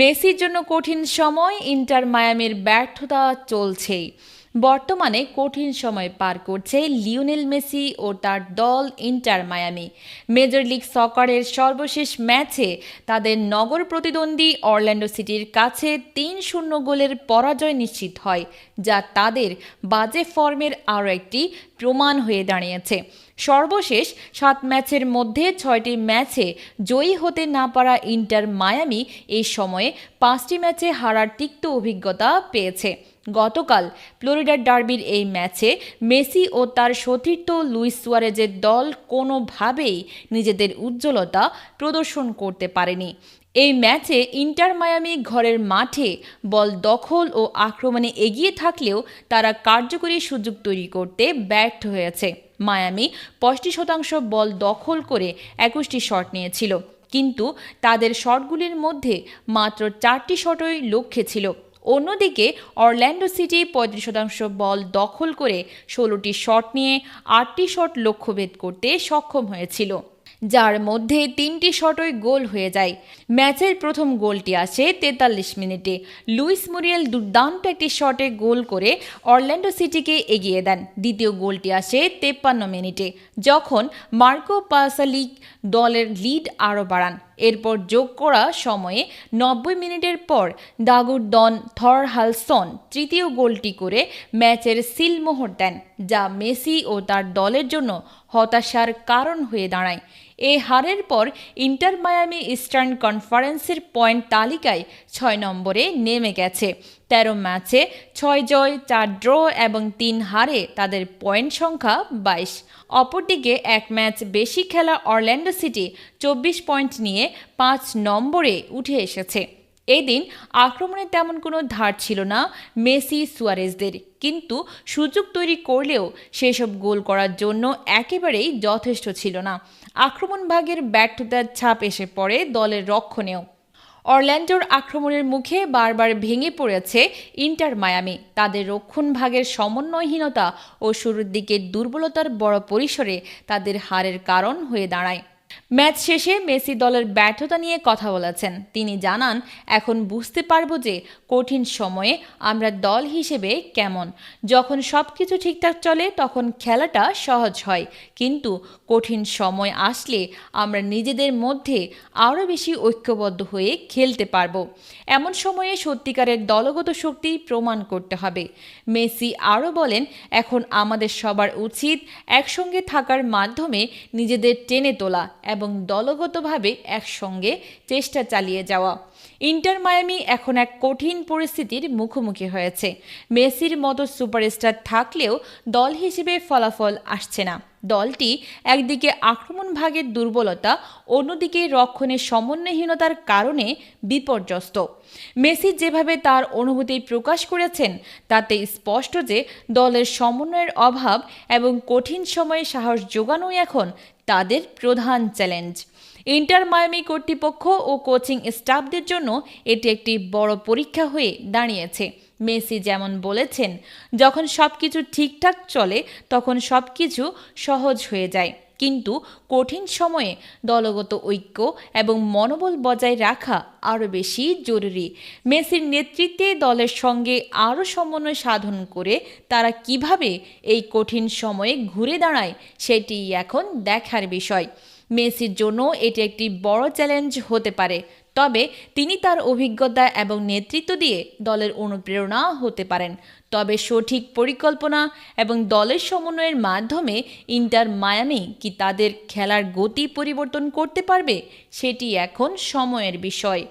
মেসির জন্য কঠিন সময়, ইন্টার মায়ামির ব্যর্থতা চলছেই। বর্তমানে কঠিন সময় পার করছে লিওনেল মেসি ও তার দল ইন্টার মায়ামি। মেজর লিগ সকারের সর্বশেষ ম্যাচে তাদের নগর প্রতিদ্বন্দ্বী অরল্যান্ডো সিটির কাছে তিন শূন্য গোলের পরাজয় নিশ্চিত হয়, যা তাদের বাজে ফর্মের আরও একটি প্রমাণ হয়ে দাঁড়িয়েছে। সর্বশেষ সাত ম্যাচের মধ্যে ছয়টি ম্যাচে জয়ী হতে না পারা ইন্টার মায়ামি এই সময়ে পাঁচটি ম্যাচে হারার তিক্ত অভিজ্ঞতা পেয়েছে। গতকাল ফ্লোরিডার ডার্বির এই ম্যাচে মেসি ও তার সতীর্থ লুইস সুয়ারেজের দল কোনোভাবেই নিজেদের উজ্জ্বলতা প্রদর্শন করতে পারেনি। এই ম্যাচে ইন্টার মায়ামি ঘরের মাঠে বল দখল ও আক্রমণে এগিয়ে থাকলেও তারা কার্যকরী সুযোগ তৈরি করতে ব্যর্থ হয়েছে। মায়ামি পঁয়ষট্টি শতাংশ বল দখল করে একুশটি শট নিয়েছিল, কিন্তু তাদের শটগুলির মধ্যে মাত্র চারটি শটই লক্ষ্যে ছিল। অন্যদিকে অরল্যান্ডো সিটি পঁয়ত্রিশ শতাংশ বল দখল করে ষোলোটি শট নিয়ে আটটি শট লক্ষ্যভেদ করতে সক্ষম হয়েছিল। যার মধ্যে তিনটি শটই গোল হয়ে যায়। ম্যাচের প্রথম গোলটি আসে তেতাল্লিশ মিনিটে। লুইস মুরিয়েল দুর্দান্ত একটি শটে গোল করে অরল্যান্ডো সিটিকে এগিয়ে দেন। দ্বিতীয় গোলটি আসে তেপ্পান্ন মিনিটে, যখন মার্কো পাসালিক দলের লিড আরও বাড়ান। এরপর যোগ করা সময়ে নব্বই মিনিটের পর দাগুর দন থর হালসন তৃতীয় গোলটি করে ম্যাচের সিলমোহর দেন, যা মেসি ও তার দলের জন্য হতাশার কারণ হয়ে দাঁড়ায়। এই হারের পর ইন্টার মায়ামি ইস্টার্ন কনফারেন্সের পয়েন্ট তালিকায় ছয় নম্বরে নেমে গেছে। তেরো ম্যাচে ছয় জয়, চার ড্র এবং তিন হারে তাদের পয়েন্ট সংখ্যা বাইশ। অপরদিকে এক ম্যাচ বেশি খেলা অরল্যান্ডো সিটি চব্বিশ পয়েন্ট নিয়ে পাঁচ নম্বরে উঠে এসেছে। এদিন আক্রমণে তেমন কোনো ধার ছিল না মেসি সুয়ারেজদের। কিন্তু সুযোগ তৈরি করলেও সেসব গোল করার জন্য একেবারেই যথেষ্ট ছিল না। আক্রমণ ভাগের ব্যর্থতার ছাপ এসে পড়ে দলের রক্ষণেও। অরল্যান্ডোর আক্রমণের মুখে বারবার ভেঙে পড়েছে ইন্টার মায়ামি। তাদের রক্ষণ ভাগের সমন্বয়হীনতা ও শুরুর দিকে দুর্বলতার বড় পরিসরে তাদের হারের কারণ হয়ে দাঁড়ায়। ম্যাচ শেষে মেসি দলের ব্যর্থতা নিয়ে কথা বলেছেন। তিনি জানান, এখন বুঝতে পারব যে কঠিন সময়ে আমরা দল হিসেবে কেমন। যখন সব কিছু ঠিকঠাক চলে, তখন খেলাটা সহজ হয়। কিন্তু কঠিন সময় আসলে আমরা নিজেদের মধ্যে আরও বেশি ঐক্যবদ্ধ হয়ে খেলতে পারব। এমন সময়ে সত্যিকারের দলগত শক্তি প্রমাণ করতে হবে। মেসি আরও বলেন, এখন আমাদের সবার উচিত একসঙ্গে থাকার মাধ্যমে নিজেদের টেনে তোলা এবং দলগতভাবে একসঙ্গে চেষ্টা চালিয়ে যাওয়া। ইন্টার মায়ামি এখন এক কঠিন পরিস্থিতির মুখোমুখি হয়েছে। মেসির মতো সুপারস্টার থাকলেও দল হিসেবে ফলাফল আসছে না। দলটি একদিকে আক্রমণ ভাগের দুর্বলতা, অন্যদিকে রক্ষণের সমন্বয়হীনতার কারণে বিপর্যস্ত। মেসি যেভাবে তার অনুভূতি প্রকাশ করেছেন, তাতে স্পষ্ট যে দলের সমন্বয়ের অভাব এবং কঠিন সময়ে সাহস যোগানোই এখন তাদের প্রধান চ্যালেঞ্জ। ইন্টার মায়ামি কর্তৃপক্ষ ও কোচিং স্টাফদের জন্য এটি একটি বড় পরীক্ষা হয়ে দাঁড়িয়েছে। মেসি যেমন বলেছেন, যখন সব কিছু ঠিকঠাক চলে, তখন সব কিছু সহজ হয়ে যায়। কিন্তু কঠিন সময়ে দলগত ঐক্য এবং মনোবল বজায় রাখা আরও বেশি জরুরি। মেসির নেতৃত্বে দলের সঙ্গে আরও সমন্বয় সাধন করে তারা কীভাবে এই কঠিন সময়ে ঘুরে দাঁড়ায়, সেটি এখন দেখার বিষয়। মেসির জন্য এটি একটি বড় চ্যালেঞ্জ হতে পারে। তবে তিনি তার অভিজ্ঞতা এবং নেতৃত্ব দিয়ে দলের অনুপ্রেরণা হতে পারেন। তবে সঠিক পরিকল্পনা এবং দলের সমন্বয়ের মাধ্যমে ইন্টার মায়ামি কি তাদের খেলার গতি পরিবর্তন করতে পারবে, সেটি এখন সময়ের বিষয়।